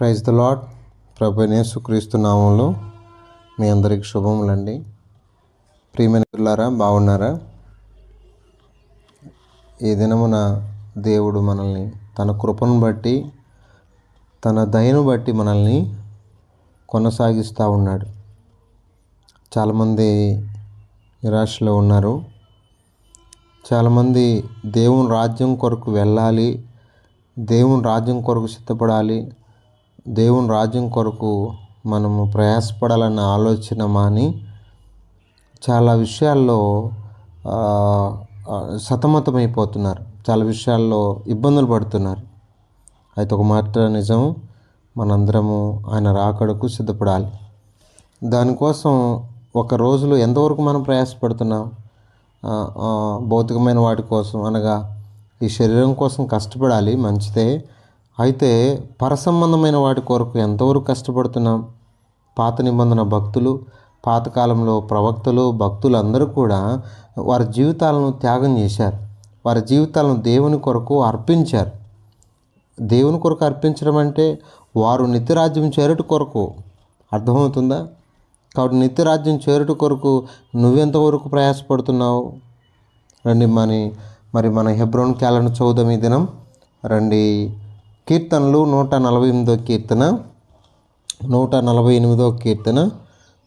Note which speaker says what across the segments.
Speaker 1: Praise the lord ప్రభు యేసుక్రీస్తు నామంలో మీ అందరికి శుభములండి. ప్రియమిత్రులారా బాగున్నారా? ఈ దినమున దేవుడు మనల్ని తన కృపను బట్టి తన దయను బట్టి మనల్ని కొనసాగిస్తూ ఉన్నాడు. చాలామంది నిరాశలో ఉన్నారు. చాలామంది దేవుని రాజ్యం కొరకు వెళ్ళాలి దేవుని రాజ్యం కొరకు సిద్ధపడాలి దేవుని రాజ్యం కొరకు మనము ప్రయాసపడాలన్న ఆలోచన మాని చాలా విషయాల్లో సతమతమైపోతున్నారు. చాలా విషయాల్లో ఇబ్బందులు పడుతున్నారు. అయితే ఒక మాట నిజం మనందరము ఆయన రాకడకు సిద్ధపడాలి. దానికోసం ఒక రోజులో ఎంతవరకు మనం ప్రయాసపడుతున్నాం? భౌతికమైన వాటి కోసం అనగా ఈ శరీరం కోసం కష్టపడాలి మంచిదే అయితే పరసంబంధమైన వాటి కొరకు ఎంతవరకు కష్టపడుతున్నాం? పాత నిబంధన భక్తులు పాతకాలంలో ప్రవక్తలు భక్తులు అందరూ కూడా వారి జీవితాలను త్యాగం చేశారు. వారి జీవితాలను దేవుని కొరకు అర్పించారు. దేవుని కొరకు అర్పించడం అంటే వారు నిత్యరాజ్యం చేరుట కొరకు. అర్థమవుతుందా? కాబట్టి నిత్యరాజ్యం చేరుట కొరకు నువ్వెంతవరకు ప్రయాసపడుతున్నావు? రండి మని మరి మన హెబ్రోన్ క్యాలెండర్ చదువుదాం ఈ దినం. రండి. కీర్తనలు నూట నలభై ఎనిమిదో కీర్తన నూట నలభై ఎనిమిదో కీర్తన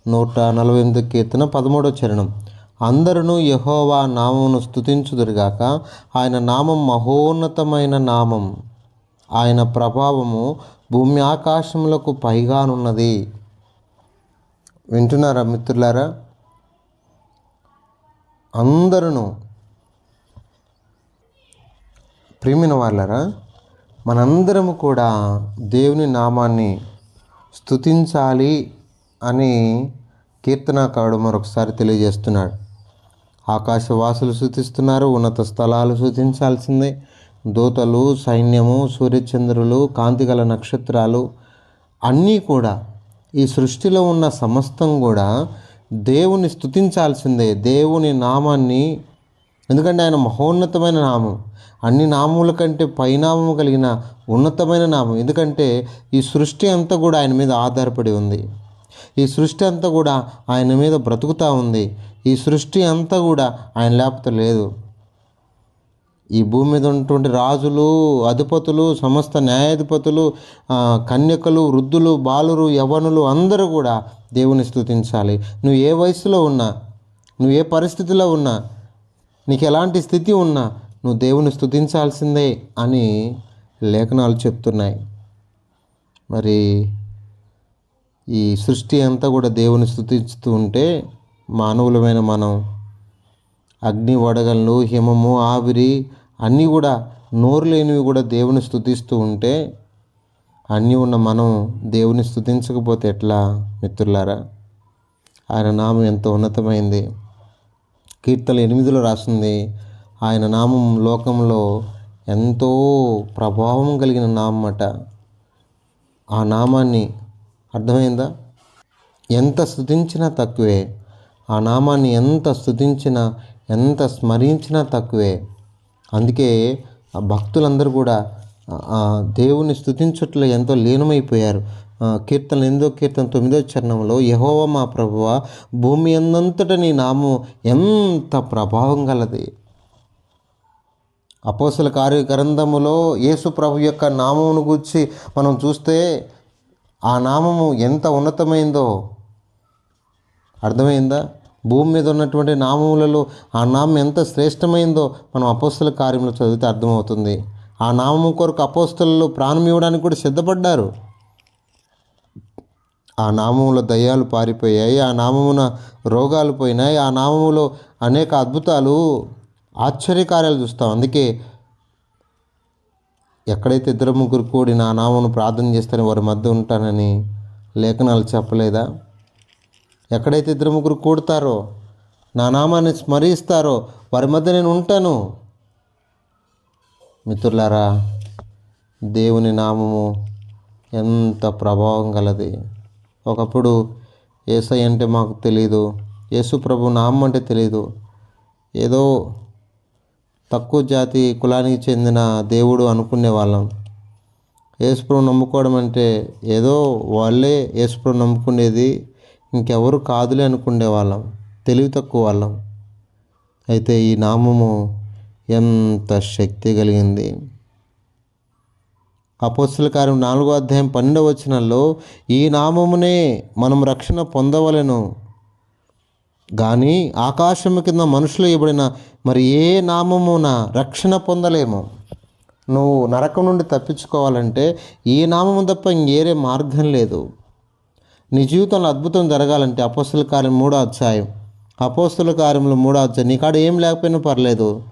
Speaker 1: నూట నలభై ఎనిమిదో కీర్తన పదమూడో చరణం. అందరూ యహోవా నామమును స్థుతించుదురుగాక ఆయన నామం మహోన్నతమైన నామం. ఆయన ప్రభావము భూమి ఆకాశములకు పైగానున్నది. వింటున్నారా మిత్రులారా? అందరూ ప్రేమిన వాళ్ళరా? మనందరము కూడా దేవుని నామాన్ని స్థుతించాలి అని కీర్తనాకారుడు మరొకసారి తెలియజేస్తున్నాడు. ఆకాశవాసులు సూచిస్తున్నారు ఉన్నత స్థలాలు సూచించాల్సిందే దూతలు సైన్యము సూర్యచంద్రులు కాంతిగల నక్షత్రాలు అన్నీ కూడా ఈ సృష్టిలో ఉన్న సమస్తం కూడా దేవుని స్థుతించాల్సిందే దేవుని నామాన్ని ఎందుకంటే ఆయన మహోన్నతమైన నామం. అన్ని నామముల కంటే పైనామము కలిగిన ఉన్నతమైన నామం. ఎందుకంటే ఈ సృష్టి అంతా కూడా ఆయన మీద ఆధారపడి ఉంది. ఈ సృష్టి అంతా కూడా ఆయన మీద బ్రతుకుతూ ఉంది. ఈ సృష్టి అంతా కూడా ఆయన లేకపోతే లేదు. ఈ భూమి మీద ఉన్నటువంటి రాజులు అధిపతులు సమస్త న్యాయాధిపతులు కన్యకలు వృద్ధులు బాలురు యవనులు అందరూ కూడా దేవుని స్తుతించాలి. నువ్వు ఏ వయసులో ఉన్నా నువ్వు ఏ పరిస్థితిలో ఉన్నా నీకు ఎలాంటి స్థితి ఉన్నా నువ్వు దేవుని స్థుతించాల్సిందే అని లేఖనాలు చెప్తున్నాయి. మరి ఈ సృష్టి అంతా కూడా దేవుని స్థుతిస్తూ ఉంటే మానవులమైన మనం అగ్ని వడగళ్ళు హిమము ఆవిరి అన్నీ కూడా నోరు లేనివి కూడా దేవుని స్థుతిస్తూ ఉంటే అన్నీ ఉన్న మనం దేవుని స్థుతించకపోతే ఎట్లా మిత్రులారా? ఆయన నామం ఎంతో ఉన్నతమైంది. కీర్తన ఎనిమిదిలో రాసింది ఆయన నామం లోకంలో ఎంతో ప్రభావం కలిగిన నామం అట ఆ నామాన్ని అర్థమైందా? ఎంత స్తుతించినా తక్కువే. ఆ నామాన్ని ఎంత స్తుతించినా ఎంత స్మరించినా తక్కువే. అందుకే ఆ భక్తులందరూ కూడా ఆ- దేవుని స్థుతించట్లో ఎంతో లీనమైపోయారు. కీర్తన ఎందో కీర్తన తొమ్మిదో చరణంలో యహోవ మా ప్రభువ భూమి అందంతట నీ నామం ఎంత ప్రభావం గలది. అపోసల కార్య గ్రంథములో యేసు ప్రభు యొక్క నామమును గురించి మనం చూస్తే ఆ నామము ఎంత ఉన్నతమైందో అర్థమైందా? భూమి మీద ఉన్నటువంటి నామములలో ఆ నామం ఎంత శ్రేష్టమైందో మనం అపోస్తుల కార్యంలో చదివితే అర్థమవుతుంది. ఆ నామము కొరకు అపోస్తులలో ప్రాణం ఇవ్వడానికి కూడా సిద్ధపడ్డారు. ఆ నామములో దయ్యాలు పారిపోయాయి ఆ నామమున రోగాలు పోయినాయి ఆ నామములో అనేక అద్భుతాలు ఆశ్చర్యకార్యాలు చూస్తాం. అందుకే ఎక్కడైతే ఇద్దరు ముగ్గురు కూడి నా నామను ప్రార్థన చేస్తారో వారి మధ్య ఉంటానని లేఖనాలు చెప్పలేదా? ఎక్కడైతే ఇద్దరు ముగ్గురు కూడతారో నా నామాన్ని స్మరిస్తారో వారి మధ్య నేను ఉంటాను. మిత్రులారా దేవుని నామము ఎంత ప్రభావం గలది. ఒకప్పుడు ఏసై అంటే మాకు తెలియదు యేసు ప్రభు నామం అంటే తెలియదు ఏదో తక్కువ జాతి కులానికి చెందిన దేవుడు అనుకునే వాళ్ళం. యేసుప్రభు నమ్ముకోవడం అంటే ఏదో వాళ్ళే యేసుప్రభు నమ్ముకునేది ఇంకెవరు కాదులే అనుకునే వాళ్ళం. తెలివి తక్కువ వాళ్ళం. అయితే ఈ నామము ఎంత శక్తి కలిగింది. అపోస్తుల కార్యం నాలుగో అధ్యాయం పన్నెండవ వచనంలో ఈ నామమునే మనం రక్షణ పొందవలెను. కానీ ఆకాశము కింద మనుషులు ఇవ్వబడిన మరి ఏ నామమున రక్షణ పొందలేము. నువ్వు నరకం నుండి తప్పించుకోవాలంటే ఈ నామము తప్ప ఇంకేరే మార్గం లేదు. నీ జీవితంలో అద్భుతం జరగాలంటే అపోస్తుల కార్యం మూడో అధ్యాయం. అపోస్తుల కార్యంలో మూడో అధ్యాయం. నీ కాడ ఏం లేకపోయినా పర్లేదు.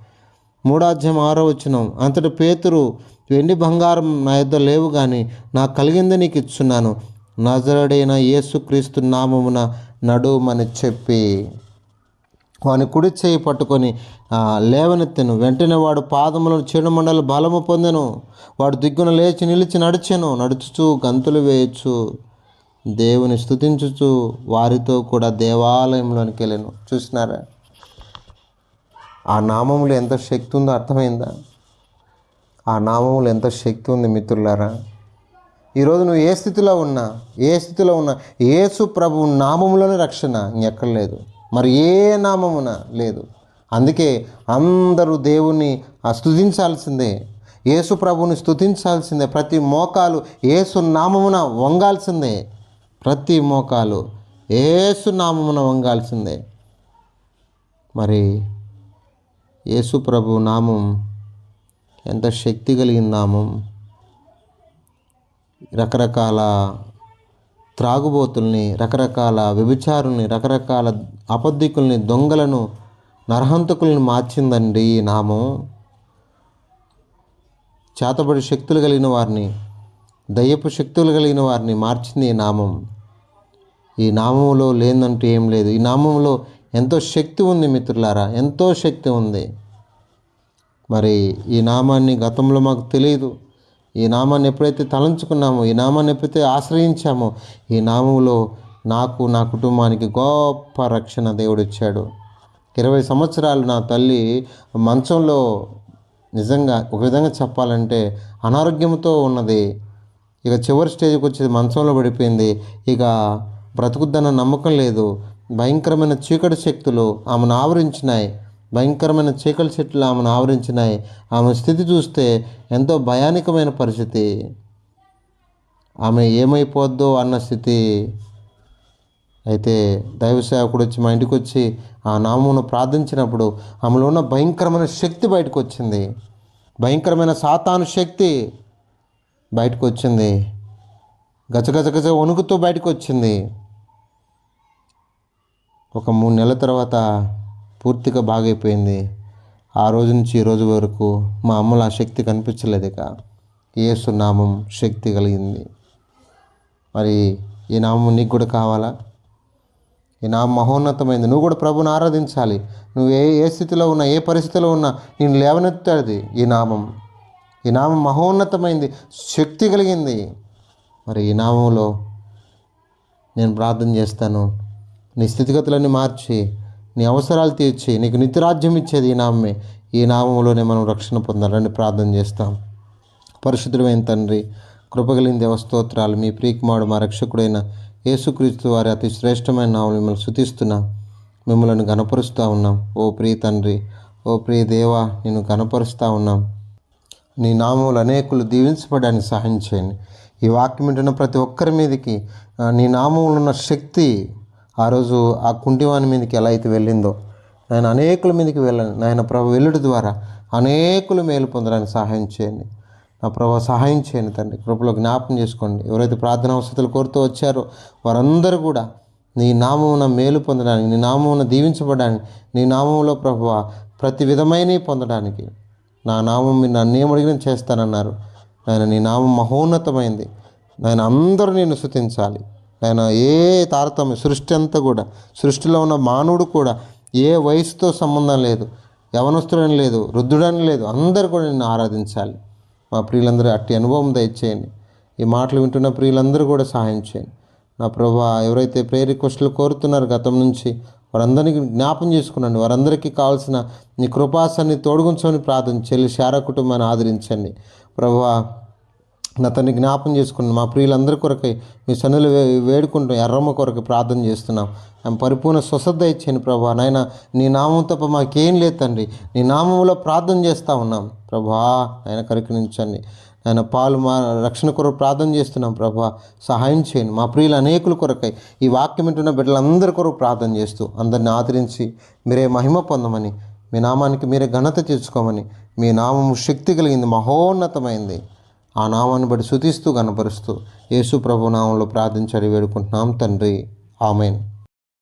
Speaker 1: మూడో అధ్యాయం ఆరో వచ్చినాం అంతటి పేతురు వెండి బంగారం నా యొద్ద లేవు కానీ నాకు కలిగింది నీకు ఇచ్చున్నాను. నజరడైన యేసుక్రీస్తు నామమున నడుమని చెప్పి వాని కుడి చేయి పట్టుకొని లేవనెత్తెను. వెంటనే వాడు పాదములను చెడుమండలు బలము పొందెను. వాడు దిగ్గున లేచి నిలిచి నడిచెను. నడుచుచు గంతులు వేయచ్చు. దేవుని స్థుతించుచు వారితో కూడా దేవాలయంలోనికి వెళ్ళాను. చూసినారా? ఆ నామములు ఎంత శక్తి ఉందో అర్థమైందా? ఆ నామములు ఎంత శక్తి ఉంది మిత్రులారా? ఈరోజు నువ్వు ఏ స్థితిలో ఉన్నా ఏ స్థితిలో ఉన్నా ఏసు ప్రభు నామములోనే రక్షణ ఇంకెక్కడ లేదు. మరి ఏ నామమున లేదు. అందుకే అందరూ దేవుణ్ణి స్థుతించాల్సిందే స్తుతించాల్సిందే యేసు ప్రభుని స్తుతించాల్సిందే ప్రతి మోకాలు ఏసు నామమున వంగాల్సిందే ప్రతి మోకాలు ఏసు నామమున వంగాల్సిందే. మరి యేసు ప్రభు నామం ఎంత శక్తి కలిగిన నామం. రకరకాల త్రాగుబోతుల్ని రకరకాల వ్యభిచారుల్ని రకరకాల అబద్ధికుల్ని దొంగలను నరహంతకుల్ని మార్చిందండి ఈ నామం. చేతబడి శక్తులు కలిగిన వారిని దయ్యపు శక్తులు కలిగిన వారిని మార్చింది ఈ నామం. ఈ నామంలో లేదంటూ ఏం లేదు. ఈ నామంలో ఎంతో శక్తి ఉంది మిత్రులారా ఎంతో శక్తి ఉంది. మరి ఈ నామాన్ని గతంలో మాకు తెలియదు ఈ నామాన్ని ఎప్పుడైతే తలంచుకున్నామో ఈ నామాన్ని ఎప్పుడైతే ఆశ్రయించామో ఈ నామంలో నాకు నా కుటుంబానికి గొప్ప రక్షణ దేవుడు ఇచ్చాడు. ఇరవై సంవత్సరాలు నా తల్లి మంచంలో నిజంగా ఒక విధంగా చెప్పాలంటే అనారోగ్యంతో ఉన్నది. ఇక చివరి స్టేజ్కి వచ్చేది మంచంలో పడిపోయింది. ఇక బ్రతుకుద్దన్న నమ్మకం లేదు. భయంకరమైన చీకటి శక్తులు ఆమెను ఆవరించినాయి. భయంకరమైన చీకటి చెట్లు ఆమెను ఆవరించినాయి. ఆమె స్థితి చూస్తే ఎంతో భయానకమైన పరిస్థితి. ఆమె ఏమైపోద్దో అన్న స్థితి. అయితే దైవ సేవకుడు వచ్చి మా ఇంటికి వచ్చి ఆ నామమును ప్రార్థించినప్పుడు ఆమెలో ఉన్న భయంకరమైన శక్తి బయటకు వచ్చింది. భయంకరమైన సాతాను శక్తి బయటకు వచ్చింది. గజగజగజ వణుకుతూ బయటకు వచ్చింది. ఒక మూడు నెలల తర్వాత పూర్తిగా బాగైపోయింది. ఆ రోజు నుంచి ఈ రోజు వరకు మా అమ్మలో ఆ శక్తి కనిపించలేదు ఇక ఏసు నామం శక్తి కలిగింది. మరి ఈ నామం నీకు కూడా కావాలా? ఈ నామం మహోన్నతమైంది. నువ్వు కూడా ప్రభుని ఆరాధించాలి. నువ్వు ఏ ఏ స్థితిలో ఉన్నా ఏ పరిస్థితిలో ఉన్నా నేను లేవనెత్తాది ఈ నామం. ఈ నామం మహోన్నతమైంది. శక్తి కలిగింది. మరి ఈ నామంలో నేను ప్రార్థన చేస్తాను. నీ స్థితిగతులన్నీ మార్చి నీ అవసరాలు తీర్చి నీకు నిత్యరాజ్యం ఇచ్చేది ఈ నామే. ఈ నామంలోనే మనం రక్షణ పొందాలని ప్రార్థన చేస్తాం. పరిశుద్ధమైన తండ్రి కృపగలిగిన దేవస్తోత్రాలు మీ ప్రియకుమారుడు మా రక్షకుడైన యేసుక్రీస్తు వారి అతి శ్రేష్టమైన నామం మిమ్మల్ని శుతిస్తున్నాం మిమ్మల్ని గనపరుస్తూ ఉన్నాం. ఓ ప్రియ తండ్రి ఓ ప్రియ దేవా నేను గనపరుస్తూ ఉన్నాం. నీ నామములు అనేకులు దీవించబడడానికి సహాయం చేయండి. ఈ వాక్యం వింటున్న ప్రతి ఒక్కరి మీదకి నీ నామములో ఉన్న శక్తి ఆ రోజు ఆ కుంటివాని మీదకి ఎలా అయితే వెళ్ళిందో నాయన అనేకుల మీదకి వెళ్ళండి నాయన ప్రభు వెళ్ళుడు ద్వారా అనేకులు మేలు పొందడానికి సహాయం చేయండి. నా ప్రభు సహాయం చేయండి తండ్రి. కృపలో జ్ఞాపం చేసుకోండి. ఎవరైతే ప్రార్థన అవసరాలు కోరుతూ వచ్చారో వారందరూ కూడా నీ నామమున మేలు పొందడానికి నీ నామమున దీవించబడడానికి నీ నామంలో ప్రభు ప్రతి విధమైనవి పొందడానికి నా నామం మీరు నన్ను ఏమడిగిన చేస్తానన్నారు. ఆయన నీ నామం మహోన్నతమైంది. ఆయన అందరూ నేను శృతించాలి ఆయన ఏ తారతమ్యం సృష్టి అంతా కూడా సృష్టిలో ఉన్న మానవుడు కూడా ఏ వయసుతో సంబంధం లేదు యవనస్తుడని లేదు వృద్ధుడని లేదు అందరూ కూడా నిన్ను ఆరాధించాలి. మా ప్రియులందరూ అట్టి అనుభవం దయచేయండి. ఈ మాటలు వింటున్న ప్రియులందరూ కూడా సహాయం చేయండి. నా ప్రభా ఎవరైతే ప్రేయర్ రిక్వెస్ట్లు కోరుతున్నారు గతం నుంచి వారందరికీ జ్ఞాపం చేసుకున్నాను వారందరికీ కావాల్సిన నీ కృపాసాన్ని తోడుగుంచమని ప్రార్థన చెల్లి శార కుటుంబాన్ని ఆదరించండి. ప్రభా నా తండ్రి జ్ఞాపం చేసుకున్నాను. మా ప్రియులందరి కొరకై మీ సన్నులు వే వేడుకుంటూ ఎర్రమ్మ కొరకు ప్రార్థన చేస్తున్నాం. ఆమె పరిపూర్ణ స్వసద్ధ ఇచ్చాను ప్రభా. నాయన నీ నామం తప్ప మాకేం లేదు తండ్రి. నీ నామంలో ప్రార్థన చేస్తూ ఉన్నాం. ప్రభా ఆయన కరికరించండి. ఆయన పాలు మా రక్షణ కొరకు ప్రార్థన చేస్తున్నాం ప్రభా. సహాయం చేయండి. మా ప్రియులు అనేకుల కొరకై ఈ వాక్యం వింటున్న బిడ్డలందరి కొరకు ప్రార్థన చేస్తూ అందరిని ఆదరించి మీరే మహిమ పొందమని మీ నామానికి మీరే ఘనత తెచ్చుకోమని మీ నామము శక్తి కలిగింది మహోన్నతమైంది. ఆ నామాన్ని బట్టి శుతిస్తూ కనపరుస్తూ యేసు ప్రభు నామంలో ప్రార్థించడి వేడుకుంటున్నాం తండ్రి. ఆమెన్.